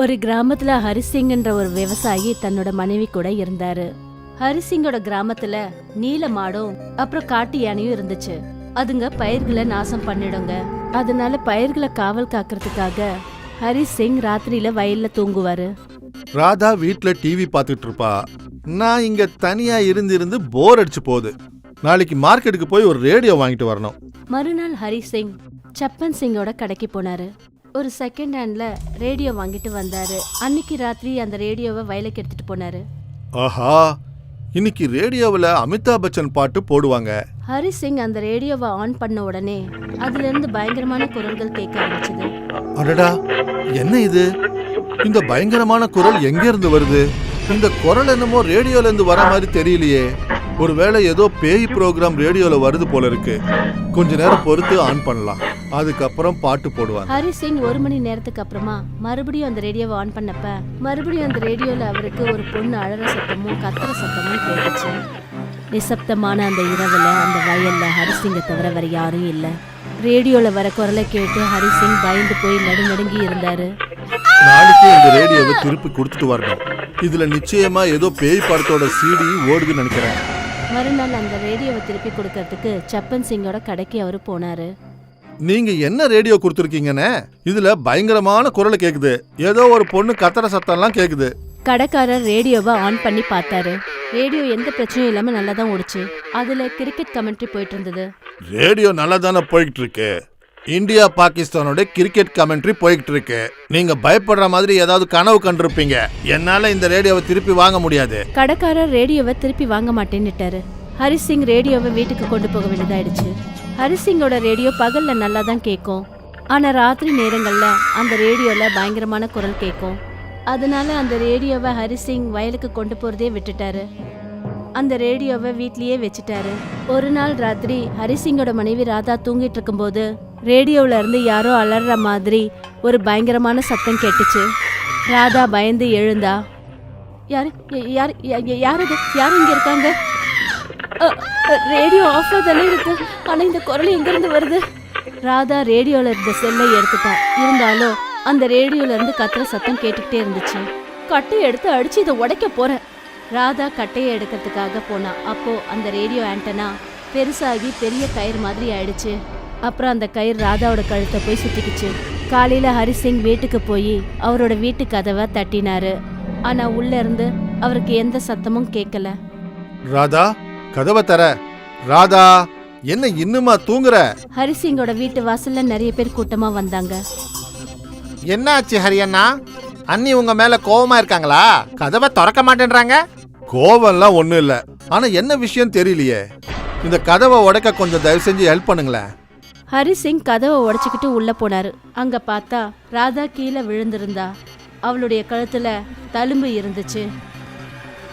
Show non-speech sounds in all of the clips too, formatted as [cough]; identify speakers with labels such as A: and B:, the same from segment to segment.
A: ஒரு கிராமத்துல ஹரிசிங்ன்ற ஒரு விவசாயி தன்னோட மனைவி கூட இருந்தாரு. ஹரிசிங்கோட கிராமத்துல நீல மாடும் அப்புறம் காட்டு யானையும் இருந்துச்சு. அதுங்க பயிர்களை நாசம் பண்ணிடுங்க. அதனால பயிர்களை காவல் காக்கிறதுக்காக ஹரிசிங் ராத்திரியில வயல்ல தூங்குவாரு.
B: ராதா வீட்ல டிவி பார்த்துட்டு இருப்பா. நான் இங்க தனியா இருந்து இருந்து போர் அடிச்சு போகுது. நாளைக்கு மார்க்கெட்டுக்கு போய் ஒரு ரேடியோ வாங்கிட்டு வரணும்.
A: மறுநாள் ஹரிசிங் சப்பன் சிங்கோட கடைக்கு போனாரு. ஒரு செகண்ட் ஹேண்ட்ல ரேடியோ வாங்கிட்டு வந்தாரு. அன்னைக்கு ராத்திரி அந்த ரேடியோவை வயலுக்கு எடுத்துட்டு போனாரு.
B: ஆஹா இன்னைக்கு ரேடியோவில் அமிதாப் பச்சன் பாட்டு போடுவாங்க.
A: ஹரி சிங் அந்த ரேடியோவை ஆன் பண்ண உடனே அதுல இருந்து பயங்கரமான குரல்கள் கேட்க ஆரம்பிச்சது.
B: அடடா என்ன இது? இந்த பயங்கரமான குரல் எங்க இருந்து வருது? இந்த குரல் என்னமோ ரேடியோல இருந்து வர மாதிரி தெரியலையே. ஒருவேளை ஏதோ பேய் ப்ரோக்ராம் ரேடியோல வருது போல இருக்கு. கொஞ்ச நேரம் பொறுத்து ஆன் பண்ணலாம். அதுக்கப்புறம் பாட்டு போடுவாங்க.
A: ஹரி சிங் ஒரு மணி நேரத்துக்கு அப்புறமா மறுபடியும் அந்த ரேடியோவை ஆன் பண்ணப்ப மறுபடியும் அந்த ரேடியோல அவருக்கு ஒரு பொண்ணு அழற சத்தமும் கத்துற சத்தமும் கேட்டுச்சு. நிசப்தமான அந்த இரவுல அந்த வயல்ல ஹரிசிங்கை தவிர வேற யாரும் இல்ல. ரேடியோல வர குரலை கேட்டு ஹரிசிங் பயந்து போய் நடுநடுங்கி இருந்தாரு.
B: நாளைக்கு இந்த ரேடியோவை திருப்பி கொடுத்துட்டு வரணும். இதுல நிச்சயமா ஏதோ பேய் படத்தோட சிடி ஓடுதுன்னு நினைக்கிறேன்.
A: மறுநாள் அந்த ரேடியோவை திருப்பி கொடுக்கறதுக்கு சப்பன் சிங்கோட கடைக்கு அவரு போனாரு.
B: நீங்க என்ன ரேடியோ கொடுத்துருக்கீங்கன்னு? இதுல பயங்கரமான குரல் கேக்குது. ஏதோ ஒரு பொண்ணு கத்துற சத்தம்லாம் கேக்குது.
A: கடைக்காரர் ரேடியோவை ஆன் பண்ணி பார்த்தாரு. ரேடியோ எந்த பிரச்சனையும் இல்லாம நல்லா தான் ஓடுச்சு. அதுல கிரிக்கெட் கமெண்ட்ரி போயிட்டு இருந்தது
B: ரேடியோ நல்லா தானே போய்கிட்டு இருக்கு இந்தியா பாகிஸ்தானோட கிரிக்கெட் கமெண்ட்ரி போய்கிட்டு இருக்கு நீங்க பயப்படுற மாதிரி ஏதாவது கனவு கண்டிருப்பீங்க. என்னால இந்த ரேடியோவை திருப்பி வாங்க முடியாது.
A: கடைக்காரர் ரேடியோவை திருப்பி வாங்க மாட்டேன்னுட்டாரு. ஹரிசிங் ரேடியோவை வீட்டுக்கு கொண்டு போக வேண்டியதாயிடுச்சு. ஹரிசிங்கோட ரேடியோ பகல்ல நல்லா தான் கேட்கும் ஆனா ராத்திரி நேரங்கள்ல அந்த ரேடியோல பயங்கரமான குரல் கேட்கும் அதனால அந்த ரேடியோவை ஹரிசிங் வயலுக்கு கொண்டு போறதே விட்டுட்டாரு. அந்த ரேடியோவை வீட்லயே வச்சுட்டாரு. ஒரு நாள் ராத்திரி ஹரிசிங்கோட மனைவி ராதா தூங்கிட்டு இருக்கும்போது ரேடியோல இருந்து யாரோ அலற மாதிரி ஒரு பயங்கரமான சத்தம் கேட்டுச்சு. ராதா பயந்து எழுந்தா யார் யார் யார் யார் இங்கே இருக்காங்க? ரேடியோ ஆஃப்ல தானே இருக்கு. ஆனா இந்த குரல் எங்க இருந்து வருது? ராதா ரேடியோல இருந்த செல்லை எடுத்துட்டா. இருந்தாலும் அந்த ரேடியோல இருந்து கத்துற சத்தம் கேட்டுக்கிட்டே இருந்துச்சு. கட்டையை எடுத்து அடிச்சு இதை உடைக்க போறேன். ராதா கட்டையை எடுக்கிறதுக்காக போனா. அப்போ அந்த ரேடியோ ஆண்டனா பெருசாகி பெரிய கயிறு மாதிரி ஆயிடுச்சு. அப்புறம் அந்த கயிறு ராதாவோட கழுத்தை போய் சுத்திக்கிச்சு. காலையில ஹரிசிங் வீட்டுக்கு போய் அவரோட வீட்டு கதவை தட்டினாரு. ஆனா உள்ள இருந்து அவருக்கு எந்த சத்தமும் கேட்கல
B: ராதா? கதவை தர ராதா என்ன இன்னுமா தூங்குற?
A: ஹரிசிங்கோட வீட்டு வாசல்ல நிறைய பேர் கூட்டமா வந்தாங்க.
C: என்னாச்சு ஹரியண்ணா? அண்ணி உங்க மேல கோவமா இருக்காங்களா? கதவை திறக்க மாட்டேன்றாங்க?
B: கோவம்லாம் ஒண்ணும் இல்ல. ஆனா என்ன விஷயம் தெரியலையே. இந்த கதவை உடைக்க கொஞ்சம் தயவு செஞ்சு ஹெல்ப் பண்ணுங்களேன்.
A: ஹரிசிங் கதவை உடைச்சுக்கிட்டு உள்ள போனாரு. அங்க பார்த்தா ராதா கீழே விழுந்திருந்தா. அவளுடைய கழுத்துல தழும்பு இருந்துச்சு.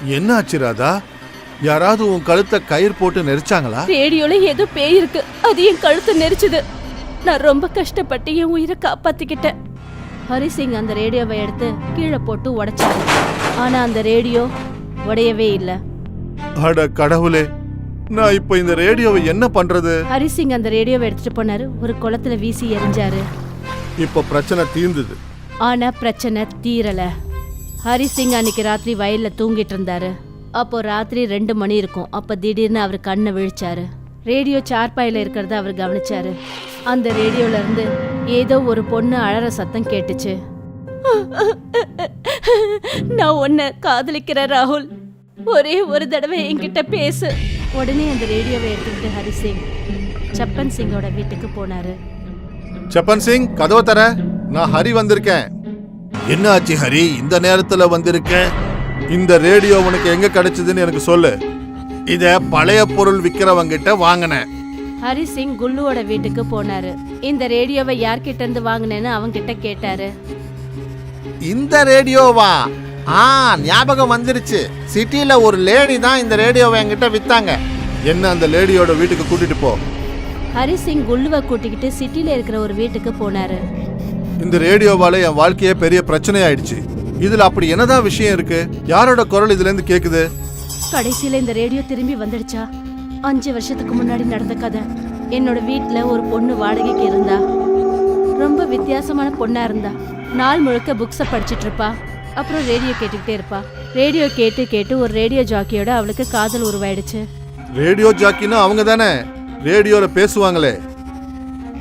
B: என்னாச்சு ராதா? யாராவது உன் கழுத்தை கயிறு போட்டு நெரிச்சாங்களா?
A: ரேடியோல ஏதோ பேய் இருக்கு. அது என் கழுத்தை நெரிச்சுது. நான் ரொம்ப கஷ்டப்பட்டு என் உயிரை காப்பாத்திக்கிட்டேன். ஹரிசிங் அந்த ரேடியோவை எடுத்து கீழே போட்டு உடைச்சாரு. ஆனா அந்த ரேடியோ உடையவே இல்ல.
B: அட கடவுளே நான் இப்ப இந்த ரேடியோவை என்ன பண்றது?
A: ஹரிசிங் அந்த ரேடியோவை எடுத்துட்டு போனாரு. ஒரு குளத்துல வீசி எறிஞ்சாரு
B: இப்ப பிரச்சனை தீர்ந்தது.
A: ஆனா பிரச்சனை தீரல. ஹரிசிங் அன்னைக்கு ராத்திரி வயல்ல தூங்கிட்டு இருந்தாரு. அப்போ ராத்திரி ரெண்டு மணி இருக்கும். அப்ப திடீர்னு அவர் கண்ணை விழிச்சாரு. ரேடியோ சார்பாயில இருக்கிறத அவர் கவனிச்சாரு. அந்த ரேடியோல இருந்து ஏதோ ஒரு பொண்ணு அழற சத்தம் கேட்டுச்சு. நான் உன்னை காதலிக்கிறேன் ராகுல். ஒரே ஒரு தடவை என்கிட்ட பேசு. உடனே அந்த ரேடியோவை எடுத்துக்கிட்டு ஹரிசிங் சப்பன் சிங்கோட வீட்டுக்கு போனாரு.
B: சப்பன் சிங் கதவை தர. நான் ஹரி வந்திருக்கேன். என்ன ஆச்சு ஹரி? இந்த நேரத்துல வந்திருக்கேன். இந்த ரேடியோ உனக்கு எங்க கிடைச்சதுன்னு எனக்கு சொல்லு. இத பழைய பொருள் விக்கிறவங்கிட்ட வாங்கினேன்.
A: ஹரி சிங் குல்லுவோட வீட்டுக்கு போனாரு. இந்த ரேடியோவை யார்கிட்ட இருந்து வாங்கினேன்னு அவங்கிட்ட கேட்டாரு.
C: இந்த ரேடியோவா? ஆ ஞாபகம் வந்துருச்சு. சிட்டில ஒரு லேடி தான் இந்த ரேடியோவை என்கிட்ட வித்தாங்க.
B: என்ன அந்த லேடியோட வீட்டுக்கு கூட்டிட்டு போ.
A: ஹரி சிங் குல்லுவை கூட்டிக்கிட்டு சிட்டில இருக்கிற ஒரு வீட்டுக்கு போனாரு.
B: இந்த ரேடியோவால என் வாழ்க்கையே பெரிய பிரச்சனை ஆயிடுச்சு இதுல அப்படி என்னதான் விஷயம் இருக்கு? யாரோட குரல் இதுல இருந்து கேக்குது?
A: கடைசியில இந்த ரேடியோ திரும்பி வந்துடுச்சா? அஞ்சு வருஷத்துக்கு முன்னாடி நடந்த கதை. என்னோட வீட்ல ஒரு பொண்ணு வாடகைக்கு இருந்தா. ரொம்ப வித்தியாசமான பொண்ணா இருந்தா. நாள் முழுக்க புக்ஸை படிச்சிட்டு இருப்பா. அப்புறம் ரேடியோ கேட்டுக்கிட்டே இருப்பா. ரேடியோ கேட்டு கேட்டு ஒரு ரேடியோ ஜாக்கியோட அவளுக்கு காதல் உருவாயிடுச்சு.
B: ரேடியோ ஜாக்கின்னா அவங்க தானே? ரேடியோல பேசுவாங்களே.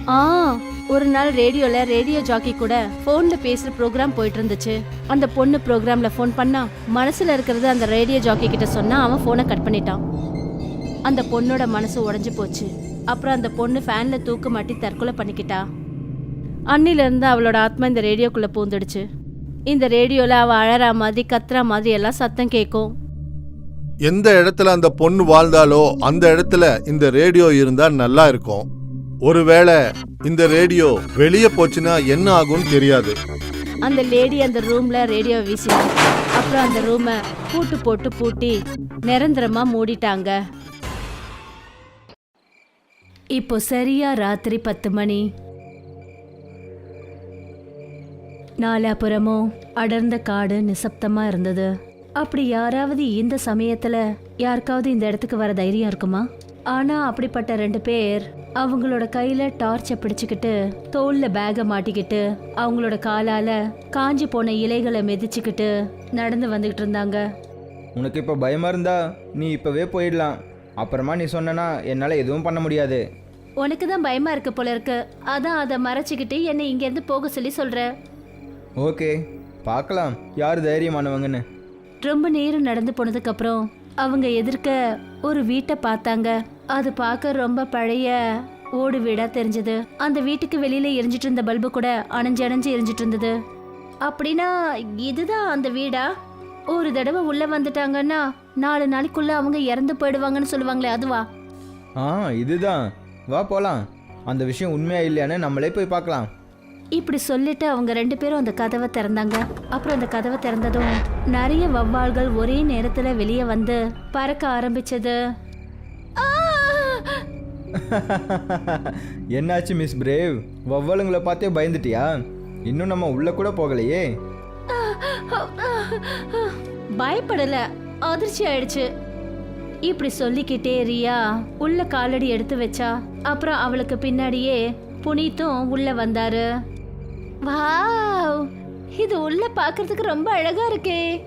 A: ஆ ஒரு நாள் ரேடியோல ரேடியோ ஜாக்கி கூட போன்ல பேசுற ப்ரோக்ராம் போயிட்டு இருந்துச்சு அந்த பொண்ணு ப்ரோக்ராம்ல ஃபோன் பண்ணா மனசுல இருக்கிறது அந்த ரேடியோ ஜாக்கி கிட்ட சொன்னா அவன் ஃபோனை கட் பண்ணிட்டான். அந்த பொண்ணோட மனசு உடஞ்சு போச்சு. அப்புறம் அந்த பொண்ணு ஃபேன்ல தூக்கு மாட்டி தற்கொலை பண்ணிக்கிட்டா. அன்னில இருந்து அவளோட ஆத்மா இந்த ரேடியோக்குள்ள பூந்துடுச்சு. இந்த ரேடியோல அவ அழறா மாதிரி கத்துறா மாதிரி எல்லாம் சத்தம் கேட்கும்
B: எந்த இடத்துல அந்த பொண்ணு வாழ்ந்தாலோ அந்த இடத்துல இந்த ரேடியோ இருந்தா நல்லா இருக்கும். ஒருவேளை இந்த ரேடியோ வெளியே போச்சுன்னா என்ன ஆகும்னு தெரியாது.
A: அந்த லேடி அந்த ரூம்ல ரேடியோ வீசினாங்க அப்புறம் அந்த ரூமை பூட்டு போட்டு பூட்டி நிரந்தரமா மூடிட்டாங்க. இப்போ சரியா ராத்திரி பத்து மணி. நாலாபுறமும் அடர்ந்த காடு நிசப்தமா இருந்தது. அப்படி யாராவது இந்த சமயத்துல யாருக்காவது இந்த இடத்துக்கு வர தைரியம் இருக்குமா? ஆனா அப்படிப்பட்ட ரெண்டு பேர் அவங்களோட கையில டார்ச்சை பிடிச்சுக்கிட்டு தோல்ல பேக மாட்டிக்கிட்டு அவங்களோட காலால காஞ்சி போன இலைகளை மிதிச்சுக்கிட்டு நடந்து வந்துகிட்டு இருந்தாங்க.
D: உனக்கு இப்போ பயமாக இருந்தா நீ இப்போவே போயிடலாம். அப்புறமா நீ சொன்னனா என்னால் எதுவும் பண்ண முடியாது.
A: உனக்கு தான் பயமா இருக்கு போல இருக்கு. அதான் அதை மறைச்சிக்கிட்டு என்னை இங்க இருந்து போக சொல்லி சொல்ற.
D: ஓகே பார்க்கலாம். யார் தைரியமானவங்கன்னு?
A: ரொம்ப நேரம் நடந்து போனதுக்கு அப்புறம் அவங்க எதிர்க்க ஒரு வீட்டை பார்த்தாங்க. அது பார்க்க ரொம்ப பழைய ஓடு வீடா தெரிஞ்சது. அந்த வீட்டுக்கு வெளியில எரிஞ்சிட்டு இருந்த பல்பு கூட அணைஞ்சு அணைஞ்சு எரிஞ்சிட்டு இருந்தது. அப்படின்னா இதுதான் அந்த வீடா? ஒரு தடவை உள்ள வந்துட்டாங்கன்னா நாலு நாளைக்குள்ள அவங்க இறந்து போயிடுவாங்கன்னு சொல்லுவாங்களே அதுவா?
D: ஆ இதுதான். வா போகலாம் அந்த விஷயம் உண்மையா இல்லையான்னு நம்மளே போய் பார்க்கலாம்.
A: இப்படி சொல்லிட்டு அவங்க ரெண்டு பேரும் அந்த கதவை திறந்தாங்க. அப்புறம் அந்த கதவை திறந்ததும் நிறைய வவ்வால்கள் ஒரே நேரத்துல வெளியே வந்து பறக்க ஆரம்பிச்சது! [laughs]
D: என்னாச்சு மிஸ் பிரேவ்? வவ்வலுங்களை பார்த்தே பயந்துட்டியா? இன்னும் நம்ம உள்ள கூட போகலையே.
A: பயப்படல. அதிர்ச்சி ஆயிடுச்சு. இப்படி சொல்லிக்கிட்டே ரியா உள்ள காலடி எடுத்து வச்சா அப்புறம் அவளுக்கு பின்னாடியே புனீத்தும் உள்ள வந்தாரு. வாவ்! இது உள்ள பார்க்கறதுக்கு ரொம்ப அழகா இருக்கே.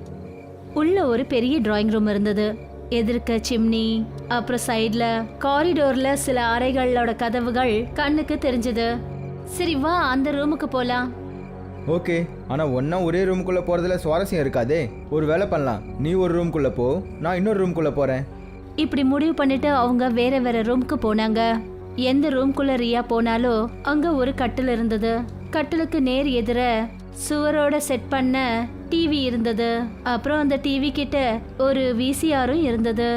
A: உள்ள ஒரு பெரிய டிராயிங் ரூம் இருந்தது. எதிர்க்க சிம்னி அப்புறம் சைடுல காரிடோர்ல சில அறைகளோட கதவுகள் கண்ணுக்கு தெரிஞ்சது. சரி வா அந்த ரூமுக்கு போலாம்.
D: ஓகே ஆனால் ஒன்றா ஒரே ரூமுக்குள்ளே போகிறதுல சுவாரஸ்யம் இருக்காதே. ஒரு வேலை பண்ணலாம். நீ ஒரு ரூம்குள்ளே போ நான் இன்னொரு ரூம்குள்ளே போகிறேன்
A: இப்படி முடிவு பண்ணிட்டு அவங்க வேற வேற ரூம்க்கு போனாங்க. எந்த ரூம்குள்ள ரியா போனாலோ அங்க ஒரு கட்டில் இருந்தது. கட்டிலுக்கு நேர் எதிர சுவரோட செட் பண்ண டிவி இருந்தது. அப்புறம் அந்த டிவி கிட்ட ஒரு விசிஆரும் இருந்தது.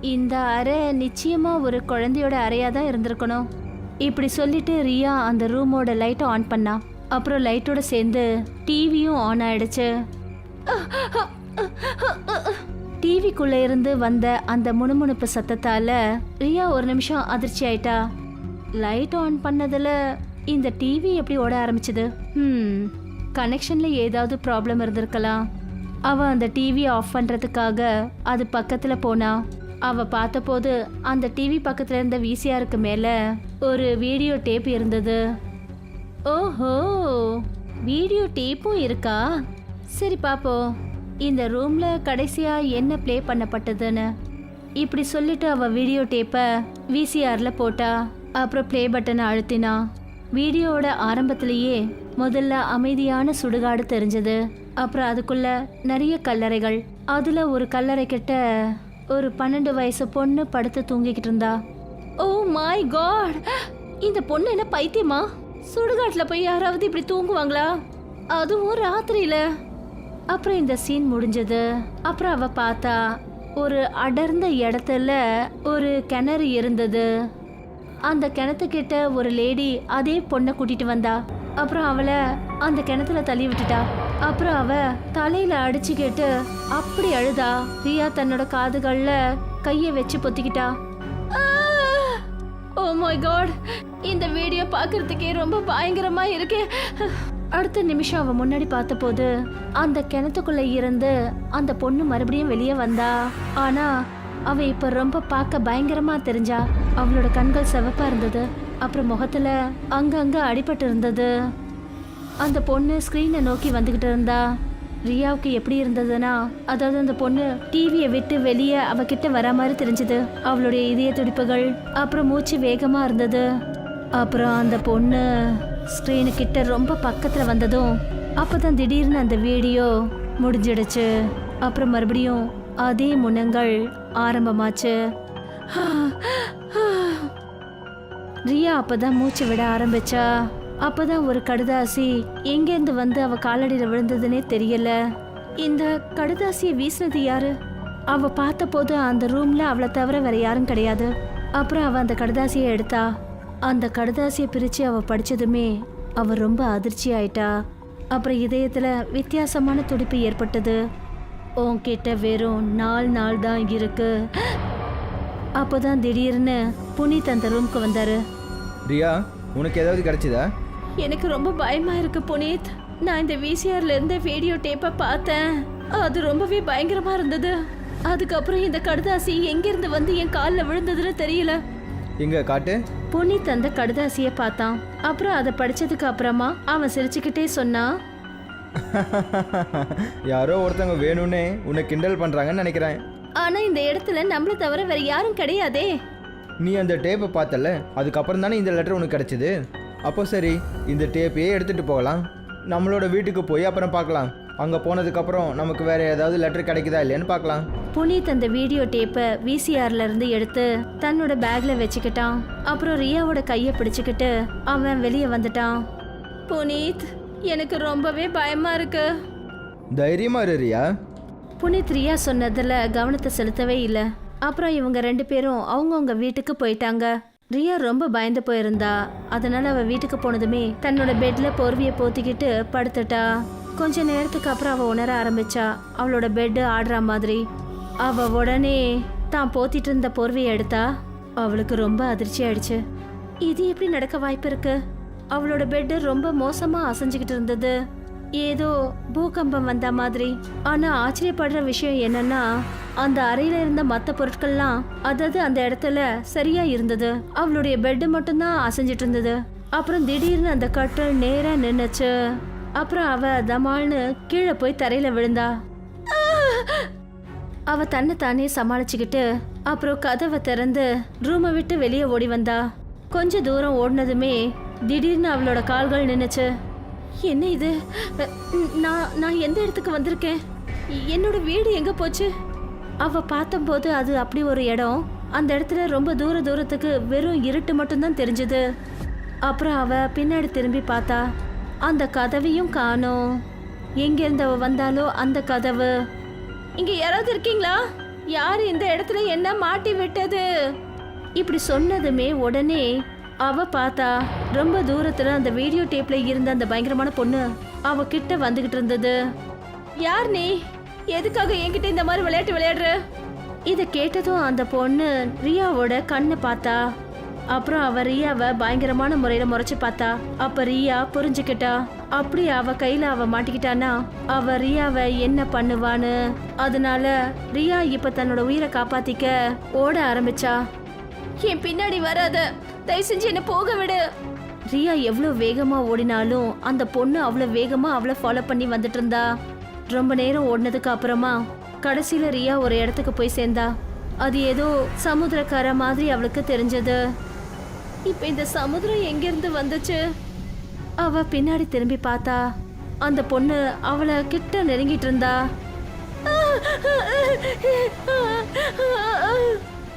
A: இந்த அறை நிச்சயமா ஒரு குழந்தையோட அறையா தான் இருந்திருக்கணும். இப்படி சொல்லிட்டு ரியா அந்த ரூமோட லைட்டை ஆன் பண்ணா. அப்புறம் லைட்டோட சேர்ந்து டிவியும் ஆன் ஆயிடுச்சு. டிவிக்குள்ள இருந்து வந்த அந்த முணுமுணுப்பு சத்தத்தால ரியா ஒரு நிமிஷம் அதிர்ச்சி ஆயிட்டா. லைட் ஆன் பண்ணதுல இந்த டிவி எப்படி ஓட ஆரம்பிச்சது? ம் கனெக்ஷனில் ஏதாவது ப்ராப்ளம் இருந்திருக்கலாம். அவள் அந்த டிவி ஆஃப் பண்ணுறதுக்காக அது பக்கத்தில் போனா அவள் பார்த்தபோது அந்த டிவி பக்கத்தில் இருந்த விசிஆருக்கு மேலே ஒரு வீடியோ டேப் இருந்தது. ஓஹோ வீடியோ டேப்பும் இருக்கா? சரி பாப்போ இந்த ரூமில் கடைசியாக என்ன ப்ளே பண்ணப்பட்டதுன்னு. இப்படி சொல்லிட்டு அவள் வீடியோ டேப்பை விசிஆரில் போட்டா அப்புறம் ப்ளே பட்டனை அழுத்தினா வீடியோவோட ஆரம்பத்திலேயே முதல்ல அமைதியான சுடுகாடு தெரிஞ்சது. அப்புறம் அதுக்குள்ள நிறைய கல்லறைகள். அதுல ஒரு கல்லறை கிட்ட ஒரு பன்னெண்டு வயசு பொண்ணு படுத்து தூங்கிக்கிட்டு இருந்தா. Oh my God! இந்த பொண்ணு என்ன பைத்தியமா? சுடுகாட்டுல போய் யாராவது இப்படி தூங்குவாங்களா? அதுவும் ராத்திரியில. அப்புறம் இந்த சீன் முடிஞ்சது. அப்புறம் அவ பார்த்தா ஒரு அடர்ந்த இடத்துல ஒரு கிணறு இருந்தது. அந்த கிணத்துக்கிட்ட ஒரு லேடி அதே பொண்ணை கூட்டிட்டு வந்தா. அப்புறம் அவளை அந்த கிணத்துல தள்ளி விட்டுட்டா. அப்புறம் அவ தலையில அடிச்சுக்கிட்டு அப்படி அழுதா. ரியா தன்னோட காதுகள்ல கைய வச்சு பொத்திக்கிட்டா. ஓ மை காட் இந்த வீடியோ பார்க்கறதுக்கே ரொம்ப பயங்கரமா இருக்கு. அடுத்த நிமிஷம் அவ முன்னாடி பார்த்தபோது அந்த கிணத்துக்குள்ள இருந்து அந்த பொண்ணு மறுபடியும் வெளியே வந்தா. ஆனா அவ இப்ப ரொம்ப பார்க்க பயங்கரமா தெரிஞ்சா அவளோட கண்கள் சிவப்பா இருந்தது. அப்புறம் முகத்துல அங்கங்க அடிபட்டு இருந்தது. அந்த பொண்ணு ஸ்க்ரீனை நோக்கி வந்துகிட்டு இருந்தா. ரியாவுக்கு எப்படி இருந்ததுன்னா அதாவது அந்த பொண்ணு டிவியை விட்டு வெளியே அவகிட்ட வர மாதிரி தெரிஞ்சது. அவளுடைய இதய துடிப்புகள் அப்புறம் மூச்சு வேகமாக இருந்தது. அப்புறம் அந்த பொண்ணு ஸ்க்ரீனு கிட்ட ரொம்ப பக்கத்தில் வந்ததும் அப்போ தான் திடீர்னு அந்த வீடியோ முடிஞ்சிடுச்சு. அப்புறம் மறுபடியும் அதே முனங்கள் ஆரம்பமாச்சு. ரியா அப்பதான் மூச்சு விட ஆரம்பிச்சா. அப்பதான் ஒரு கடுதாசி எங்கேருந்து வந்து அவ காலடியில விழுந்ததுன்னே தெரியல. இந்த கடுதாசியை வீசினது யாரு? அவ பார்த்தபோது அந்த ரூம்ல அவளை தவிர வேற யாரும் கிடையாது. அப்புறம் அவ அந்த கடுதாசியை எடுத்தா. அந்த கடுதாசியை பிரித்து அவ படித்ததுமே அவ ரொம்ப அதிர்ச்சி ஆயிட்டா. அப்புறம் இதயத்துல வித்தியாசமான துடிப்பு ஏற்பட்டது. உன்கிட்ட வெறும் நாலு நாள் தான் இருக்கு. அப்போதான் திடீர்னு புனித் அந்த ரூம்க்கு வந்தாரு.
D: ரியா உனக்கு ஏதாவது கிடைச்சதா?
A: எனக்கு ரொம்ப பயமா இருக்கு புனித். நான் இந்த விசிஆர்ல இருந்த வீடியோ டேப்பை பார்த்தேன். அது ரொம்பவே பயங்கரமா இருந்தது. அதுக்கப்புறம் இந்த கடுதாசி எங்கிருந்து வந்து என் காலில் விழுந்ததுன்னு தெரியல.
D: எங்க காட்டு?
A: புனித் அந்த கடுதாசியை பார்த்தான். அப்புறம் அதை படிச்சதுக்கு அப்புறமா அவன் சிரிச்சுக்கிட்டே சொன்னான் [laughs]
D: யாரோ ஒருத்தவங்க வேணும்னே உன்னை கிண்டல் பண்ணுறாங்கன்னு நினைக்கிறேன்.
A: ஆனா இந்த இடத்துல நம்மள தவிர வேற யாரும் கிடையாதே.
D: நீ அந்த டேப்பை பார்த்தல அதுக்கப்புறம் தானே இந்த லெட்டர் உனக்கு கிடைச்சது? அப்போ சரி இந்த டேப்பையே எடுத்துகிட்டு போகலாம். நம்மளோட வீட்டுக்கு போய் அப்புறம் பார்க்கலாம். அங்கே போனதுக்கப்புறம் நமக்கு வேறு ஏதாவது லெட்டர் கிடைக்குதா இல்லையான்னு பார்க்கலாம்.
A: புனித் அந்த வீடியோ டேப்பை விசிஆர்ல இருந்து எடுத்து தன்னோட பேக்ல வச்சுக்கிட்டான். அப்புறம் ரியாவோட கையை பிடிச்சுக்கிட்டு அவன் வெளியே வந்துட்டான். புனித்! எனக்கு ரொம்பவே பயமா இருக்கு.
D: தைரியமாக இரு ரியா
A: புனித் ரியா சொன்னதுல கவனத்தை செலுத்தவே இல்லை. அப்புறம் இவங்க ரெண்டு பேரும் அவங்கவுங்க வீட்டுக்கு போயிட்டாங்க. ரியா ரொம்ப பயந்து போயிருந்தா. அதனால அவ வீட்டுக்கு போனதுமே தன்னோட பெட்ல போர்வையை போத்திக்கிட்டு படுத்துட்டா. கொஞ்ச நேரத்துக்கு அப்புறம் அவ உணர ஆரம்பிச்சா. அவளோட பெட்டு ஆடுற மாதிரி. அவ உடனே தான் போத்திட்டு இருந்த போர்வையை எடுத்தா? அவளுக்கு ரொம்ப அதிர்ச்சி ஆயிடுச்சு. இது எப்படி நடக்க வாய்ப்பு இருக்கு? அவளோட பெட்டு ரொம்ப மோசமா அசைஞ்சுக்கிட்டு இருந்தது. ஏதோ பூகம்பம் வந்த மாதிரி. ஆனா ஆச்சரியப்படுற விஷயம் என்னன்னா அந்த அறையில இருந்த மத்த பொருட்கள்லாம் அதாவது அந்த இடத்துல சரியா இருந்தது. அவளுடைய பெட் மட்டும்தான் அசைஞ்சிட்டு இருந்தது. அப்புறம் திடீர்னு அந்த கட்டல் நேரா நின்னுச்சு. அப்புறம் அவ தமால்னு கீழே போய் தரையில விழுந்தா. அவ தன்னை தானே சமாளிச்சுக்கிட்டு அப்புறம் கதவை திறந்து ரூமை விட்டு வெளியே ஓடி வந்தா. கொஞ்ச தூரம் ஓடினதுமே திடீர்னு அவளோட கால்கள் நின்னுச்சு. என்ன இது? நான் நான் எந்த இடத்துக்கு வந்திருக்கேன்? என்னோட வீடு எங்கே போச்சு? அவ பார்த்தம்போது அது அப்படி ஒரு இடம். அந்த இடத்துல ரொம்ப தூர தூரத்துக்கு வெறும் இருட்டு மட்டும்தான் தெரிஞ்சது. அப்புறம் அவ பின்னாடி திரும்பி பார்த்தா அந்த கதவையும் காணோம். எங்கேருந்து அவ வந்தாலோ அந்த கதவு. இங்கே யாராவது இருக்கீங்களா? யார் இந்த இடத்துல என்ன மாட்டி விட்டது? இப்படி சொன்னதுமே உடனே அவ பார்த்தா ரொம்ப தூரத்துல அந்த வீடியோ டேப்ல இருந்த அந்த பயங்கரமான பொண்ணு அவ கிட்ட வந்துகிட்டு இருந்தது. யார் நீ? எதுக்காக என்கிட்ட இந்த மாதிரி விளையாட்டு விளையாடுற? இதை கேட்டதும் அந்த பொண்ணு ரியாவோட கண்ணை பார்த்தா. அப்புறம் அவ ரியாவை பயங்கரமான முறையில முறைச்சு பார்த்தா. அப்ப ரியா புரிஞ்சுக்கிட்டா. அப்படி அவ கையில அவ மாட்டிக்கிட்டானா அவ ரியாவை என்ன பண்ணுவான்னு? அதனால ரியா இப்ப தன்னோட உயிரை காப்பாத்திக்க ஓட ஆரம்பிச்சா. என் பின்னாடி வராத. தயவு செஞ்சு என்ன போக விடு ரியா எவ்வளவு வேகமா ஓடினாலும் அந்த பொண்ணு அவ்வளவு வேகமா அவளை ஃபாலோ பண்ணி வந்துட்டு இருந்தா ரொம்ப நேரம் ஓடினதுக்கு அப்புறமா கடைசியில ரியா ஒரு இடத்துக்கு போய் சேர்ந்தா அது ஏதோ சமுத்திரக்கரை மாதிரி அவளுக்கு தெரிஞ்சது இப்ப இந்த சமுத்திரம் எங்கிருந்து வந்துச்சு அவ பின்னாடி திரும்பி பார்த்தா அந்த பொண்ணு அவளை கிட்ட நெருங்கிட்டு இருந்தா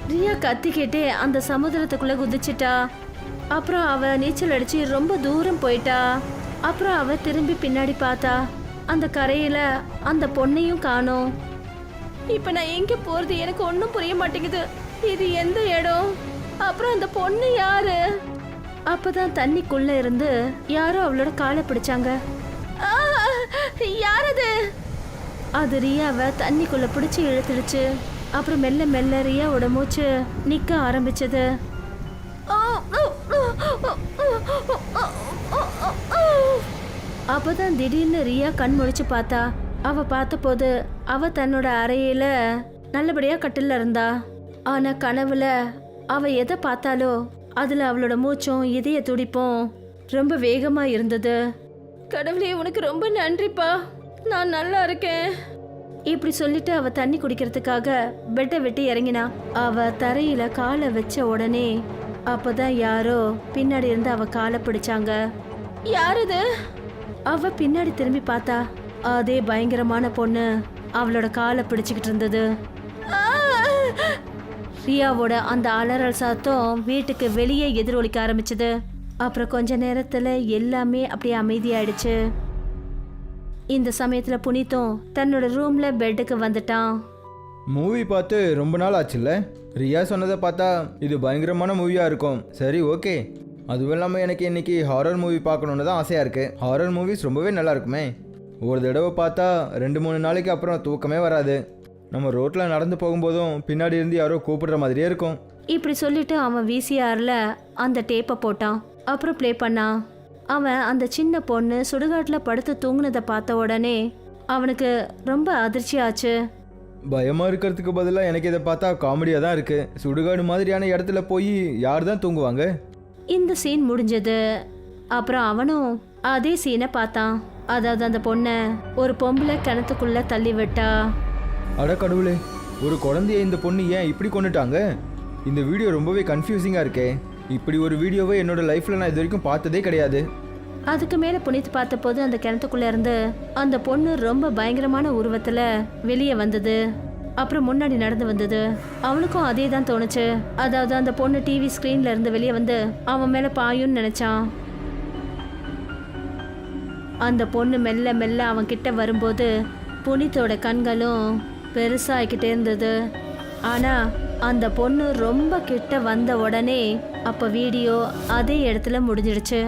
A: ரியா கத்திக்கிட்டே அந்த சமுதிரத்துக்குள்ள குதிச்சிட்டா. அப்புறம் அவ நீச்சல் அடிச்சு ரொம்ப தூரம் போயிட்டா. அப்புறம் அவ திரும்பி பின்னாடி பார்த்தா அந்த கரையில அந்த பொண்ணையும் காணோம். இப்ப நான் எங்க போறது? எனக்கு ஒன்றும் புரிய மாட்டேங்குது. இது எந்த இடம்? அப்புறம் அந்த பொண்ணு யாரு? அப்பதான் தண்ணிக்குள்ள இருந்து யாரோ அவளோட காலை பிடிச்சாங்க. யார் அது? அது ரியாவை தண்ணிக்குள்ள பிடிச்சி இழுத்துடுச்சு. அப்புறம் மெல்ல மெல்ல ரியாவோட மூச்சு நிக்க ஆரம்பிச்சது. அப்பதான் திடீர்னு ரியா கண் முழிச்சு பார்த்தா. அவ பார்த்தபோது அவ தன்னோட அறையில நல்லபடியா கட்டில்ல இருந்தா. ஆனா கனவுல அவ எதை பார்த்தாலோ அதுல அவளோட மூச்சும் இதய துடிப்பும் ரொம்ப வேகமா இருந்தது. கடவுளே உனக்கு ரொம்ப நன்றிப்பா. நான் நல்லா இருக்கேன். இப்படி சொல்லிட்டு அவ தண்ணி குடிக்கிறதுக்காக பெட்டை விட்டு இறங்கினா அவ தரையில காலை வச்ச உடனே அப்பதான் யாரோ பின்னாடி இருந்து அவ காலை பிடிச்சாங்க. யார் இது? அவ பின்னாடி திரும்பி பார்த்தா அதே பயங்கரமான பொண்ணு அவளோட காலை பிடிச்சுக்கிட்டு இருந்தது. ரியாவோட அந்த அலறல் சத்தம் வீட்டுக்கு வெளியே எதிரொலிக்க ஆரம்பிச்சது. அப்புறம் கொஞ்ச நேரத்துல எல்லாமே அப்படியே அமைதியாயிடுச்சு. இந்த சமயத்துல புனித்தும் தன்னோட ரூம்ல பெட்டுக்கு வந்துட்டான்.
D: மூவி பார்த்து ரொம்ப நாள் ஆச்சுல்ல? ரியா சொன்னதை பார்த்தா இது பயங்கரமான மூவியாக இருக்கும். சரி ஓகே. அதுவும் இல்லாமல் எனக்கு இன்னைக்கு ஹாரர் மூவி பார்க்கணுன்னு தான் ஆசையாக இருக்குது ஹாரர் மூவிஸ் ரொம்பவே நல்லா இருக்குமே. ஒரு தடவை பார்த்தா ரெண்டு மூணு நாளைக்கு அப்புறம் தூக்கமே வராது. நம்ம ரோட்டில் நடந்து போகும்போதும் பின்னாடி இருந்து யாரோ கூப்பிடுற மாதிரியே இருக்கும்.
A: இப்படி சொல்லிட்டு அவன் விசிஆர்ல அந்த டேப்பை போட்டான். அப்புறம் ப்ளே பண்ணான். அவன் அந்த சின்ன பொண்ணு சுடுகாட்டில் படுத்து தூங்குனதை பார்த்த உடனே அவனுக்கு ரொம்ப அதிர்ச்சி ஆச்சு
D: பயமாக இருக்கிறதுக்கு பதிலாக எனக்கு இதை பார்த்தா காமெடியாக தான் இருக்குது சுடுகாடு மாதிரியான இடத்துல போய் யார் தான் தூங்குவாங்க?
A: இந்த சீன் முடிஞ்சது. அப்புறம் அவனும் அதே சீனை பார்த்தான். அதாவது அந்த பொண்ணை ஒரு பொம்பளை கிணத்துக்குள்ள தள்ளி விட்டா.
D: அட கடவுளே ஒரு குழந்தைய இந்த பொண்ணு ஏன் இப்படி கொண்டுட்டாங்க இந்த வீடியோ ரொம்பவே கன்ஃபியூசிங்காக இருக்கே. இப்படி ஒரு வீடியோவை என்னோட லைஃப்பில் நான் இது வரைக்கும் பார்த்ததே கிடையாது.
A: அதுக்கு மேல புனித் பார்த்தபோது அந்த கிணத்துக்குள்ள இருந்து அந்த பொண்ணு ரொம்ப பயங்கரமான உருவத்துல வெளியே வந்தது. அப்புறம் முன்னாடி நடந்து வந்தது. அவனுக்கும் அதே தான் தோணுச்சு. அதாவது அந்த பொண்ணு டிவி ஸ்க்ரீன்ல இருந்து வெளியே வந்து அவன் மேல பாயும்னு நினைச்சான் அந்த பொண்ணு மெல்ல மெல்ல அவன் கிட்ட வரும்போது புனித்தோட கண்களும் பெருசாகிக்கிட்டே இருந்தது. ஆனா அந்த பொண்ணு ரொம்ப கிட்ட வந்த உடனே அப்ப வீடியோ அதே இடத்துல முடிஞ்சிடுச்சு.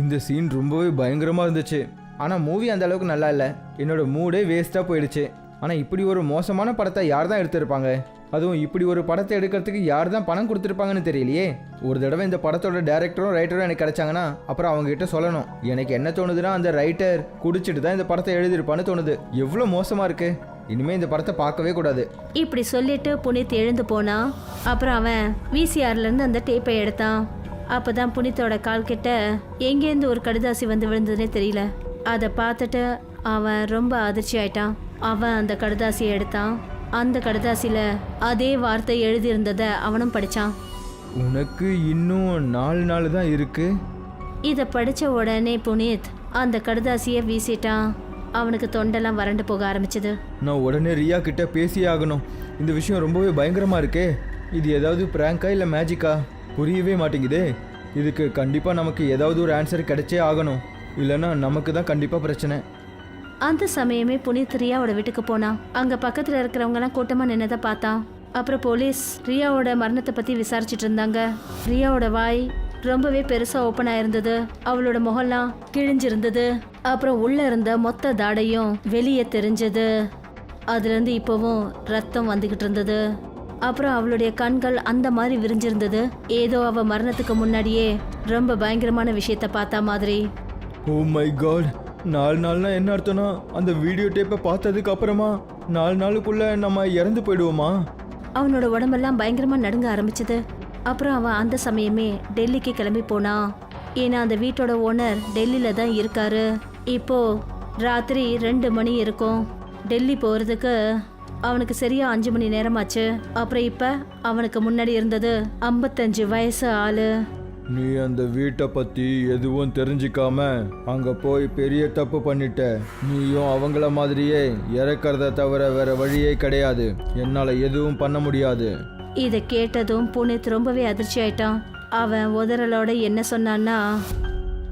D: இந்த சீன் ரொம்பவே பயங்கரமாக இருந்துச்சு. ஆனால் மூவி அந்த அளவுக்கு நல்லா இல்லை. என்னோட மூடே வேஸ்ட்டாக போயிடுச்சு. ஆனால் இப்படி ஒரு மோசமான படத்தை யார் தான் எடுத்திருப்பாங்க? அதுவும் இப்படி ஒரு படத்தை எடுக்கிறதுக்கு யார் தான் பணம் கொடுத்துருப்பாங்கன்னு தெரியலையே. ஒரு தடவை இந்த படத்தோட டேரக்டரும் ரைட்டரும் எனக்கு கிடைச்சாங்கன்னா அப்புறம் அவங்க கிட்ட சொல்லணும். எனக்கு என்ன தோணுதுன்னா அந்த ரைட்டர் குடிச்சிட்டு தான் இந்த படத்தை எழுதியிருப்பான்னு தோணுது. எவ்வளோ மோசமாக இருக்கு. இனிமே இந்த படத்தை பார்க்கவே கூடாது.
A: இப்படி சொல்லிட்டு புனித் எழுந்து போனான் அப்புறம் அவன் விசிஆர்ல இருந்து அந்த டேப்பை எடுத்தான். அப்பதான் புனித்தோட கால் கிட்ட எங்கேருந்து ஒரு கடிதாசி வந்து விழுந்ததுனே தெரியல. அதை பார்த்துட்டு அவன் ரொம்ப அதிர்ச்சி ஆயிட்டான். அவன் அந்த கடிதாசியை எடுத்தான். அந்த கடிதாசியில அதே வார்த்தை எழுதியிருந்ததை அவனும் படிச்சான்.
D: உனக்கு இன்னும் நாலு நாள் தான் இருக்கு.
A: இதை படிச்ச உடனே புனித் அந்த கடிதாசியை வீசிட்டான். அவனுக்கு தொண்டெல்லாம் வறண்டு போக ஆரம்பிச்சது.
D: நான் உடனே ரியா கிட்ட பேசியே ஆகணும். இந்த விஷயம் ரொம்பவே பயங்கரமா இருக்கே. இது ஏதாவது பிராங்கா இல்லை மேஜிக்கா புரியவே மாட்டேங்குதே. இதுக்கு கண்டிப்பாக நமக்கு ஏதாவது ஒரு ஆன்சர் கிடைச்சே ஆகணும். இல்லைன்னா நமக்கு தான் கண்டிப்பாக பிரச்சனை.
A: அந்த சமயமே புனித் ரியாவோட வீட்டுக்கு போனான் அங்க பக்கத்துல இருக்கிறவங்க எல்லாம் கூட்டமா நின்னதை பார்த்தான். அப்புறம் போலீஸ் ரியாவோட மரணத்தை பத்தி விசாரிச்சிட்டு இருந்தாங்க. ரியாவோட வாய் ரொம்பவே பெருசா ஓப்பன் ஆயிருந்தது. அவளோட முகம்லாம் கிழிஞ்சிருந்தது. அப்புறம் உள்ள இருந்த மொத்த தாடையும் வெளியே தெரிஞ்சது. அதுல இருந்து இப்போவும் ரத்தம் வந்துகிட்டு இருந்தது. அப்புறம் அவளுடைய கண்கள் அந்த மாதிரி விரிஞ்சிருந்தது. ஏதோ அவ மரணத்துக்கு முன்னாடியே ரொம்ப பயங்கரமான விஷயத்த பார்த்தா மாதிரி.
D: ஓ மை காட் நாலு நாள்னா என்ன அர்த்தம்னா அந்த வீடியோ டேப்பை பார்த்ததுக்கு அப்புறமா நாலு நாளுக்குள்ள நம்ம இறந்து போயிடுவோமா?
A: அவனோட உடம்பெல்லாம் பயங்கரமா நடுங்க ஆரம்பிச்சது. அப்புறம் அவன் அந்த சமயமே டெல்லிக்கு கிளம்பி போனான் ஏன்னா அந்த வீட்டோட ஓனர் டெல்லியில தான் இருக்காரு. இப்போ ராத்திரி ரெண்டு மணி இருக்கும். டெல்லி போகிறதுக்கு அவனுக்கு சரியா அஞ்சு மணி நேரமாச்சு. அப்புறம் இப்ப அவனுக்கு முன்னாடி இருந்தது ஐம்பத்தஞ்சு வயசு ஆளு.
D: நீ அந்த வீட்டை பத்தி எதுவும் தெரிஞ்சுக்காம அங்க போய் பெரிய தப்பு பண்ணிட்ட. நீயும் அவங்கள மாதிரியே இறக்கறத தவிர வேற வழியே கிடையாது. என்னால எதுவும் பண்ண முடியாது.
A: இதை கேட்டதும் புனித் ரொம்பவே அதிர்ச்சி ஆயிட்டான். அவன் உதறலோட என்ன சொன்னான்னா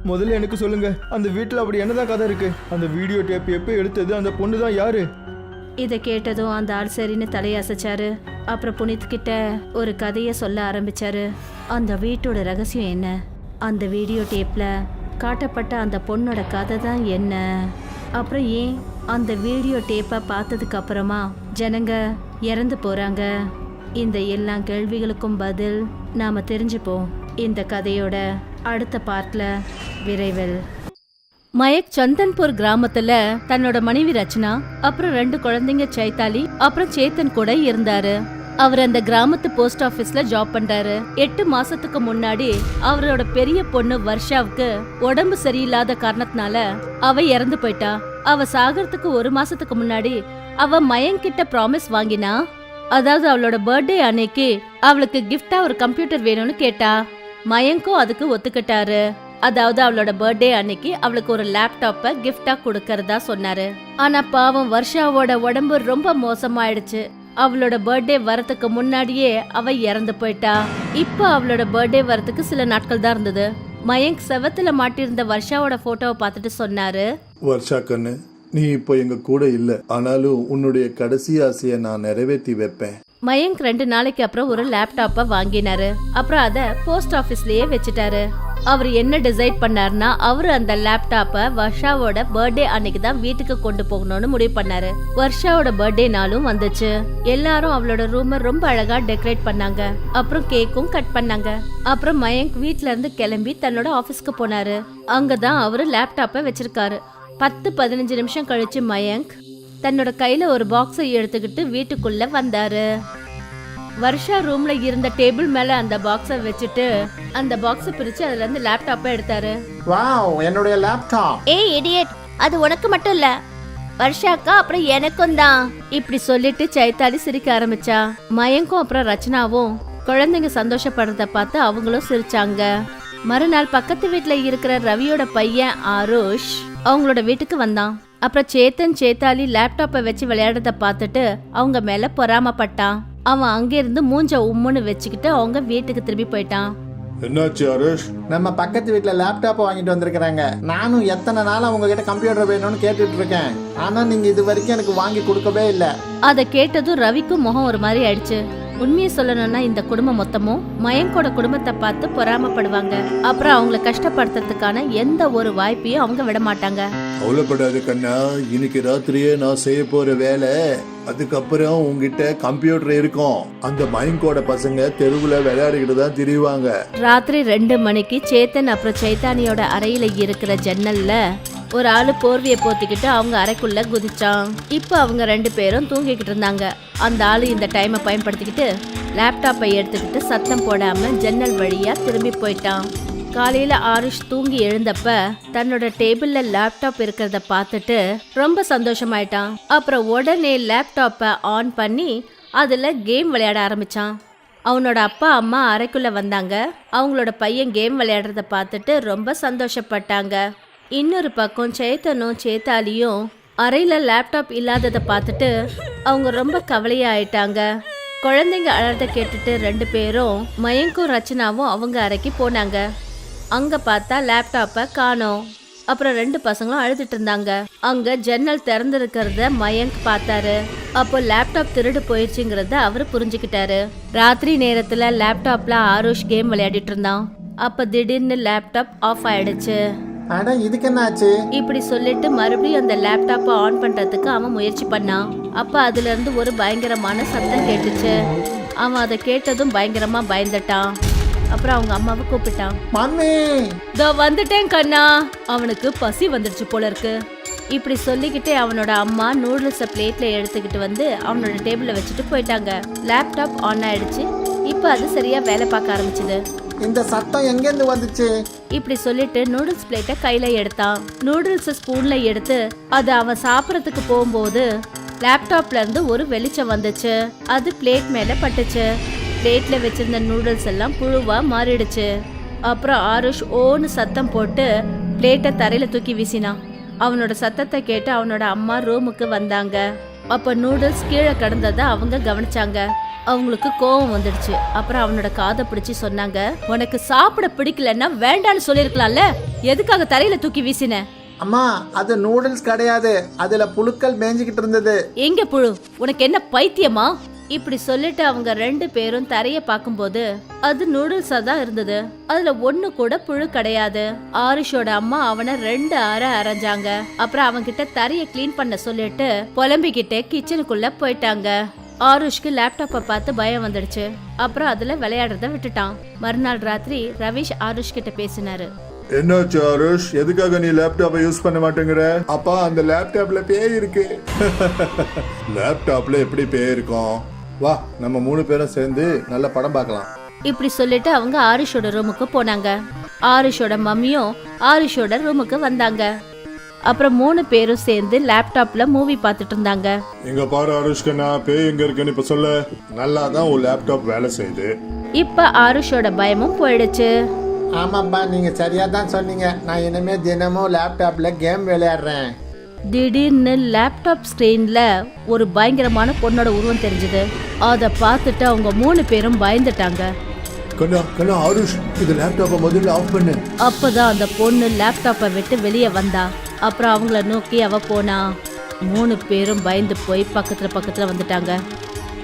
D: முதல்ல எனக்கு சொல்லுங்க. அந்த வீட்டில் அப்படி என்னதான் கதை இருக்கு? அந்த வீடியோ டேப் எப்போ எடுத்தது? அந்த பொண்ணு தான் யாரு?
A: இதை கேட்டதும் அந்த ஆள் சரின்னு தலையசைச்சாரு. அப்புறம் புனித் கிட்ட ஒரு கதையை சொல்ல ஆரம்பிச்சாரு. அந்த வீட்டோட ரகசியம் என்ன? அந்த வீடியோ டேப்ல காட்டப்பட்ட அந்த பொண்ணோட கதை தான் என்ன? அப்புறம் ஏன் அந்த வீடியோ டேப்பை பார்த்ததுக்கு அப்புறமா ஜனங்க இறந்து போறாங்க? இந்த எல்லா கேள்விகளுக்கும் பதில் நாம தெரிஞ்சுப்போம். இந்த கதையோட அடுத்த பார்ட்ல விரைவில். மயக் சந்தன்பூர் கிராமத்துல தன்னோட மனைவி ரச்சனா அப்புறம் ரெண்டு குழந்தைங்க சைத்தாலி அப்புறம் சேத்தன் கூட இருந்தாரு. அவர் அந்த கிராமத்து போஸ்ட் ஆபீஸ்ல ஜாப் பண்றாரு. எட்டு மாசத்துக்கு முன்னாடி அவரோட பெரிய பொண்ணு வர்ஷாவுக்கு உடம்பு சரியில்லாத காரணத்தினால அவ இறந்து போயிட்டா. அவ சாகிறதுக்கு ஒரு மாசத்துக்கு முன்னாடி அவ மயங்கிட்ட ப்ராமிஸ் வாங்கினா அதாவது அவளோட பர்த்டே அன்னைக்கு அவளுக்கு கிஃப்டா ஒரு கம்ப்யூட்டர் வேணும்னு கேட்டா. மயங்கும் அதுக்கு ஒத்துக்கிட்டாரு. அதாவது அவளோட பர்த்டே அன்னைக்கு அவளுக்கு ஒரு லேப்டாப்ப கிஃப்டா கொடுக்கறதா சொன்னாரு. ஆனா பாவம் வர்ஷாவோட உடம்பு ரொம்ப மோசமாயிடுச்சு. அவளோட பர்த்டே வரத்துக்கு முன்னாடியே அவ இறந்து போயிட்டா. இப்போ அவளோட பர்த்டே வரத்துக்கு சில நாட்கள் தான் இருந்தது. மயங்க் செவத்துல மாட்டியிருந்த வர்ஷாவோட போட்டோவை பார்த்துட்டு சொன்னாரு.
B: வர்ஷா கண்ணு நீ இப்போ எங்க கூட இல்ல. ஆனாலும் உன்னுடைய கடைசி ஆசையை நான் நிறைவேற்றி வைப்பேன்.
A: மயங்க் ரெண்டு நாளைக்கு அப்புறம் ஒரு லேப்டாப்ப வாங்கினாரு. அப்புறம் அத போஸ்ட் ஆபீஸ்லயே வச்சுட்டாரு. அவர் என்ன டிசைட் பண்ணாருன்னா அவரு அந்த லேப்டாப்ப வர்ஷாவோட பர்த்டே அன்னைக்கு தான் வீட்டுக்கு கொண்டு போகணும்னு முடிவு பண்ணாரு. வர்ஷாவோட பர்த்டே நாளும் வந்துச்சு. எல்லாரும் அவளோட ரூம ரொம்ப அழகா டெக்கரேட் பண்ணாங்க. அப்புறம் கேக்கும் கட் பண்ணாங்க. அப்புறம் மயங்க் வீட்ல இருந்து கிளம்பி தன்னோட ஆபீஸ்க்கு போனாரு. அங்கதான் அவரு லேப்டாப்ப வச்சிருக்காரு. பத்து பதினஞ்சு நிமிஷம் கழிச்சு மயங்க் தன்னோட கையில ஒரு பாக்ஸை எடுத்துக்கிட்டு வீட்டுக்குள்ள வந்தாரு. வர்ஷா ரூம்ல இருந்த டேபிள் மேல அந்த பாக்ஸை வச்சுட்டு அந்த பாக்ஸை பிரிச்சு அதுல இருந்து லேப்டாப்பை எடுத்தாரு.
C: வாவ் என்னுடைய லேப்டாப்
A: ஏய் இடியட் அது உனக்கு மட்டும் இல்ல. வர்ஷாக்கா அப்புறம் எனக்கும் தான். இப்படி சொல்லிட்டு சைத்தாலி சிரிக்க ஆரம்பிச்சா. மயங்கும் அப்புறம் ரச்சனாவும் குழந்தைங்க சந்தோஷப்படுறத பார்த்து அவங்களும் சிரிச்சாங்க. மறுநாள் பக்கத்து வீட்ல இருக்கிற ரவியோட பையன் ஆருஷ் அவங்களோட வீட்டுக்கு வந்தான். அப்புறம் சேத்தன் சேத்தாலி லேப்டாப்பை வச்சு விளையாடுறத பார்த்துட்டு அவங்க மேல பொறாமப்பட்டான் அவன் அங்கிருந்து மூஞ்ச உம்முன்னு வச்சுக்கிட்டு அவங்க வீட்டுக்கு திரும்பி போயிட்டான்.
B: என்னாச்சு ஹரிஷ்?
C: நம்ம பக்கத்து வீட்ல லேப்டாப் வாங்கிட்டு வந்திருக்கிறாங்க. நானும் எத்தனை நாள் உங்ககிட்ட கம்ப்யூட்டர் வேணும்னு கேட்டுட்டு இருக்கேன் ஆனா நீங்க இது வரைக்கும் எனக்கு வாங்கி கொடுக்கவே இல்லை.
A: அதை கேட்டதும் ரவிக்கும் முகம் ஒரு மாதிரி ஆயிடுச்சு. உண்மையை சொல்லணும்னா இந்த குடும்பம் மொத்தமும் மயங்கோட குடும்பத்தை பார்த்து பொறாமப்படுவாங்க. அப்புறம் அவங்கள கஷ்டப்படுத்துறதுக்கான எந்த ஒரு வாய்ப்பையும் அவங்க விட மாட்டாங்க.
B: கவலைப்படாத கண்ணா இன்னைக்கு ராத்திரியே நான் செய்ய போற வேலை அதுக்கப்புறம் உங்ககிட்ட கம்ப்யூட்டர் இருக்கும். அந்த மைங்கோட பசங்க தெருவுல விளையாடிக்கிட்டு தான் திரிவாங்க.
A: ராத்திரி ரெண்டு மணிக்கு சேத்தன் அப்புறம் சைத்தானியோட அறையில இருக்கிற ஜன்னல்ல ஒரு ஆளு போர்வைய போத்திக்கிட்டு அவங்க அறைக்குள்ள குதிச்சான். இப்போ அவங்க ரெண்டு பேரும் தூங்கிக்கிட்டு இருந்தாங்க. அந்த ஆளு இந்த டைமை பயன்படுத்திக்கிட்டு லேப்டாப்பை எடுத்துக்கிட்டு சத்தம் போடாம ஜன்னல் வழியா திரும்பி போயிட்டான். காலையில ஆரிஷ் தூங்கி எழுந்தப்ப தன்னோட டேபிள்ல லேப்டாப் இருக்கிறத பார்த்துட்டு ரொம்ப சந்தோஷமாயிட்டான். அப்புறம் உடனே லேப்டாப்பை ஆன் பண்ணி அதுல கேம் விளையாட ஆரம்பிச்சான். அவனோட அப்பா அம்மா அறைக்குள்ள வந்தாங்க. அவங்களோட பையன் கேம் விளையாடுறத பார்த்துட்டு ரொம்ப சந்தோஷப்பட்டாங்க. இன்னொரு பக்கம் சேத்தனும் சேத்தாலியும் அறையில் லேப்டாப் இல்லாததை பார்த்துட்டு அவங்க ரொம்ப கவலையாயிட்டாங்க குழந்தைங்க அழறத கேட்டுட்டு ரெண்டு பேரும் மயங்கும் ரச்சனாவும் அவங்க அறைக்கு போனாங்க. அங்க பார்த்தா லேப்டாப்பை காணோம். அப்புறம் ரெண்டு பசங்களும் அழுதுட்டு இருந்தாங்க. அங்க ஜன்னல் திறந்திருக்கிறத மயங்க் பார்த்தாரு. அப்போ லேப்டாப் திருடு போயிடுச்சுங்கிறத அவர் புரிஞ்சுக்கிட்டாரு. ராத்திரி நேரத்துல லேப்டாப்ல ஆருஷ் கேம் விளையாடிட்டு இருந்தான். அப்ப திடீர்னு லேப்டாப் ஆஃப் ஆயிடுச்சு.
C: அட இதுக்கு என்ன ஆச்சு
A: இப்படி சொல்லிட்டு மறுபடியும் அந்த லேப்டாப்பை ஆன் பண்றதுக்கு அவன் முயற்சி பண்ணான். அப்ப அதுல இருந்து ஒரு பயங்கரமான சத்தம் கேட்டுச்சு. அவன் அதை கேட்டதும் பயங்கரமா பயந்துட்டான். அப்புறம் அவங்க அம்மாவை கூப்பிட்டான்.
C: மம்மி!
A: இதோ வந்துட்டேன் கண்ணா. அவனுக்கு பசி வந்துடுச்சு போல இருக்கு. இப்படி சொல்லிக்கிட்டே அவனோட அம்மா நூடுல்ஸை பிளேட்ல எடுத்துக்கிட்டு வந்து அவனோட டேபிள்ல வச்சுட்டு போயிட்டாங்க. லேப்டாப் ஆன் ஆயிடுச்சு. இப்போ அது சரியா வேலை பார்க்க ஆரம்பிச்சுது.
C: இந்த சத்தம் எங்கேருந்து வந்துச்சு?
A: இப்படி சொல்லிட்டு நூடுல்ஸ் பிளேட்டை கையில எடுத்தான். நூடுல்ஸ் ஸ்பூன்ல எடுத்து அது அவன் சாப்பிடறதுக்கு போகும்போது லேப்டாப்ல இருந்து ஒரு வெளிச்சம் வந்துச்சு. அது பிளேட் மேல பட்டுச்சு. பிளேட்ல வச்சிருந்த நூடுல்ஸ் எல்லாம் புழுவா மாறிடுச்சு. அப்புறம் ஆருஷ் ஓன்னு சத்தம் போட்டு பிளேட்டை தரையில தூக்கி வீசினான். அவனோட சத்தத்தை கேட்டு அவனோட அம்மா ரூமுக்கு வந்தாங்க. அப்ப நூடுல்ஸ் கீழே கிடந்ததை அவங்க கவனிச்சாங்க. அவங்களுக்கு கோவம் வந்துடுச்சு. அப்புறம் அவனோட காதை பிடிச்சு சொன்னாங்க உனக்கு சாப்பிட பிடிக்கலன்னா வேண்டான்னு சொல்லிருக்கலாம்ல எதுக்காக தரையில தூக்கி வீசின?
C: அம்மா அது நூடுல்ஸ் கிடையாது. அதுல புழுக்கள் மேய்ஞ்சிக்கிட்டு இருந்தது.
A: எங்க புழு? உனக்கு என்ன பைத்தியமா? இப்படி சொல்லிட்டு அவங்க ரெண்டு பேரும் தரைய பார்க்கும்போது அது நூடுல்ஸா தான் இருந்தது. அதுல ஒண்ணு கூட புழு கிடையாது. ஆரிஷோட அம்மா அவனை ரெண்டு அரை அரைஞ்சாங்க. அப்புறம் அவன்கிட்ட தரைய க்ளீன் பண்ண சொல்லிட்டு புலம்பிக்கிட்டே கிச்சனுக்குள்ள போயிட்டாங்க. ஆருஷ்க்கு லேப்டாப்பை பார்த்து பயம் வந்துடுச்சு. அப்புறம் அதுல விளையாடுறத விட்டுட்டான். மறுநாள் ராத்திரி ரவிஷ் ஆருஷ் கிட்ட பேசினாரு.
B: என்னாச்சு ஹரிஷ் எதுக்காக நீ லேப்டாப்பை யூஸ் பண்ண மாட்டேங்கிற? அப்பா அந்த லேப்டாப்ல பேய் இருக்கு. [laughs] லேப்டாப்ல எப்படி பேய் இருக்கும்? வா நம்ம மூணு பேரும் சேர்ந்து நல்ல படம் பார்க்கலாம்.
A: இப்படி சொல்லிட்டு அவங்க ஆரிஷோட ரூமுக்கு போனாங்க. ஆரிஷோட மம்மியும் ஆரிஷோட ரூமுக்கு வந்தாங்க. அப்புறம் மூணு பேரும் சேர்ந்து லேப்டாப்ல மூவி பார்த்துட்டு இருந்தாங்க.
B: எங்க பாரு அருஷ்கண்ணா பேய் எங்க இருக்குன்னு இப்ப சொல்ல. நல்லா தான் உன் லேப்டாப் வேலை செய்யுது.
A: இப்ப ஆருஷோட பயமும் போயிடுச்சு.
C: ஆமாப்பா நீங்க சரியா தான் சொன்னீங்க. நான் இனிமே தினமும் லேப்டாப்ல கேம் விளையாடுறேன்.
A: திடீர்னு லேப்டாப் ஸ்க்ரீன்ல ஒரு பயங்கரமான பொண்ணோட உருவம் தெரிஞ்சது. அதை பார்த்துட்டு அவங்க மூணு பேரும் பயந்துட்டாங்க.
B: கண்ணா கண்ணா ஆருஷ் இது லேப்டாப்பை முதல்ல ஆஃப் பண்ணு.
A: அப்பதான் அந்த பொண்ணு லேப்டாப்பை விட்டு வெளியே வந்தா. அப்புறம் அவங்கள நோக்கி அவ போனா மூணு பேரும் பயந்து போய் பக்கத்துல பக்கத்துல வந்துட்டாங்க.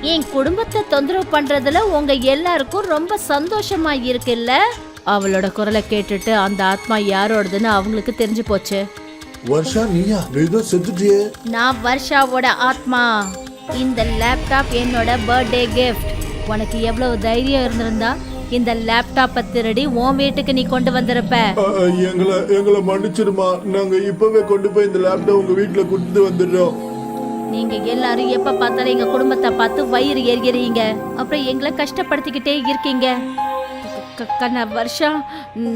A: என் குடும்பத்தை தொந்தரவு பண்றதுல உங்க எல்லாருக்கும் ரொம்ப சந்தோஷமா இருக்குல்ல? அவளோட குரலை கேட்டுட்டு அந்த ஆத்மா யாரோடதுன்னு அவங்களுக்கு தெரிஞ்சு போச்சு.
B: வருஷா நீயா? நீ தான் செத்துட்டியே.
A: நான் வர்ஷாவோட ஆத்மா. இந்த லேப்டாப் என்னோட பர்த்டே கிஃப்ட் உனக்கு எவ்வளவு தைரியம் இருந்திருந்தா இந்த லேப்டாப்பை திருடி உன் வீட்டுக்கு நீ கொண்டு வந்திருப்ப.
B: எங்களை எங்களை மன்னிச்சிருமா. நாங்க இப்பவே கொண்டு போய் இந்த லேப்டாப் உங்க வீட்டுல கொடுத்து வந்துடுறோம்.
A: நீங்க எல்லாரும் எப்ப பார்த்தாலும் எங்க குடும்பத்தை பார்த்து வயிறு எரிகிறீங்க. அப்புறம் எங்களை கஷ்டப்படுத்திக்கிட்டே இருக்கீங்க. கண்ணா வருஷா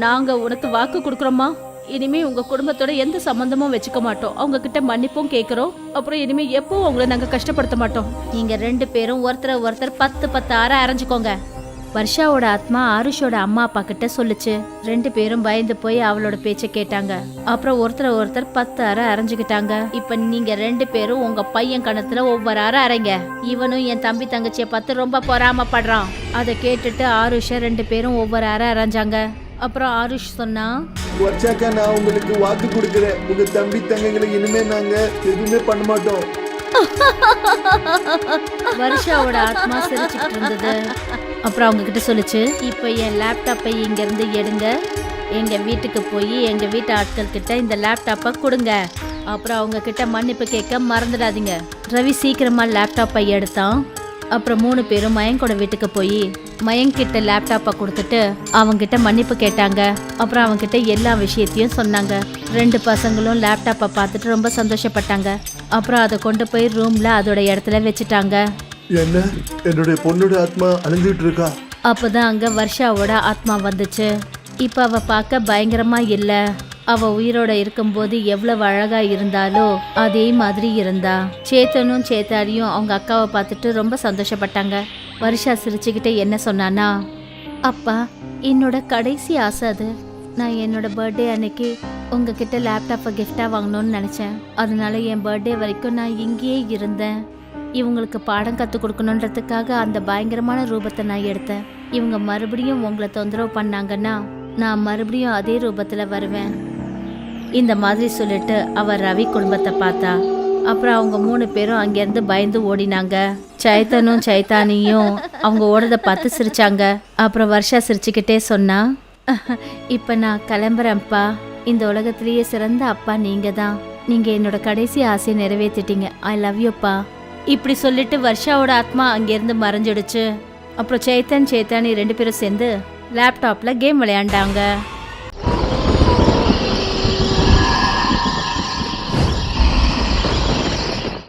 A: நாங்க உனக்கு வாக்கு கொடுக்குறோமா? இனிமே உங்க குடும்பத்தோட எந்த சம்பந்தமும் வச்சுக்க மாட்டோம். அவங்க கிட்ட மன்னிப்பும் கேக்குறோம். அப்புறம் இனிமே எப்பவும் உங்களை நாங்க கஷ்டப்படுத்த மாட்டோம். நீங்க ரெண்டு பேரும் ஒருத்தர் ஒருத்தர் பத்து பத்து அரை அரைஞ்சுக்கோங்க. வர்ஷாவோட ஆத்மா ஆருஷோட அம்மா அப்பா கிட்ட சொல்லுச்சு. ரெண்டு பேரும் பயந்து போய் அவளோட பேச்ச கேட்டாங்க. அப்புறம் ஒருத்தர் ஒருத்தர் பத்து அரை அரைஞ்சுக்கிட்டாங்க. இப்ப நீங்க ரெண்டு பேரும் உங்க பையன் கணத்துல ஒவ்வொரு அரை அரைங்க. இவனும் என் தம்பி தங்கச்சிய பார்த்து ரொம்ப பொறாமப்படுறான். அதை கேட்டுட்டு ஆருஷ ரெண்டு பேரும் ஒவ்வொரு அரை அரைஞ்சாங்க. அப்புறம் ஆருஷ் சொன்னா
B: வருஷாக்கா நான் உங்களுக்கு வாக்கு கொடுக்குறேன். உங்க தம்பி தங்கைகளை இனிமே நாங்க எதுவுமே பண்ண மாட்டோம்.
A: வருஷாவோட ஆத்மா சிரிச்சுட்டு இருந்தது. அப்புறம் அவங்க கிட்ட இப்போ என் லேப்டாப்பை இங்கேருந்து எடுங்க. எங்கள் வீட்டுக்கு போய் எங்கள் வீட்டு ஆட்கள் கிட்ட இந்த லேப்டாப்பை கொடுங்க. அப்புறம் அவங்க கிட்ட மன்னிப்பு கேட்க மறந்துடாதீங்க. ரவி சீக்கிரமாக லேப்டாப்பை எடுத்தான். அப்புறம் மூணு பேரும் மயங்கோட வீட்டுக்கு போய் மயங்க் கிட்ட லேப்டாப்பை கொடுத்துட்டு அவங்ககிட்ட மன்னிப்பு கேட்டாங்க. அப்புறம் அவங்ககிட்ட எல்லா விஷயத்தையும் சொன்னாங்க. ரெண்டு பசங்களும் லேப்டாப்பை பார்த்துட்டு ரொம்ப சந்தோஷப்பட்டாங்க. அப்புறம் அதை கொண்டு போய் ரூமில் அதோட இடத்துல வச்சுட்டாங்க.
B: என்ன? என்னுடைய பொண்ணோட ஆத்மா அழிஞ்சிட்டு இருக்கா
A: அப்பதான் அங்க வர்ஷாவோட ஆத்மா வந்துச்சு. இப்ப அவ பார்க்க பயங்கரமா இல்ல. அவ உயிரோட இருக்கும்போது எவ்வளவு அழகா இருந்தாலோ அதே மாதிரி இருந்தா. சேத்தனும் சேத்தாரியும் அவங்க அக்காவை பார்த்துட்டு ரொம்ப சந்தோஷப்பட்டாங்க. வருஷா சிரிச்சுக்கிட்டே என்ன சொன்னானா அப்பா என்னோட கடைசி ஆசை அது. நான் என்னோட பர்த்டே அன்னைக்கு உங்ககிட்ட லேப்டாப்பை கிஃப்டாக வாங்கணும்னு நினச்சேன். அதனால என் பர்த்டே வரைக்கும் நான் இங்கேயே இருந்தேன். இவங்களுக்கு பாடம் கற்றுக் கொடுக்கணுன்றதுக்காக அந்த பயங்கரமான ரூபத்தை நான் எடுத்தேன். இவங்க மறுபடியும் உங்களை தொந்தரவு பண்ணாங்கன்னா நான் மறுபடியும் அதே ரூபத்தில் வருவேன். இந்த மாதிரி சொல்லிட்டு அவர் ரவி குடும்பத்தை பார்த்தா அப்புறம் அவங்க மூணு பேரும் அங்கேருந்து பயந்து ஓடினாங்க. சைத்தனும் சைத்தானியும் அவங்க ஓடுறதை பார்த்து சிரிச்சாங்க. அப்புறம் வருஷா சிரிச்சுக்கிட்டே சொன்னா இப்போ நான் கிளம்புறேன்ப்பா. இந்த உலகத்திலேயே சிறந்த அப்பா நீங்க தான் நீங்க என்னோட கடைசி ஆசையை நிறைவேற்றிட்டீங்க ஐ லவ் யூப்பா இப்படி சொல்லிட்டு வர்ஷாவோட ஆத்மா அங்கேருந்து மறைஞ்சிடுச்சு. அப்புறம் சேத்தன் சேத்தானி ரெண்டு பேரும் சேர்ந்து லேப்டாப்ல கேம் விளையாண்டாங்க.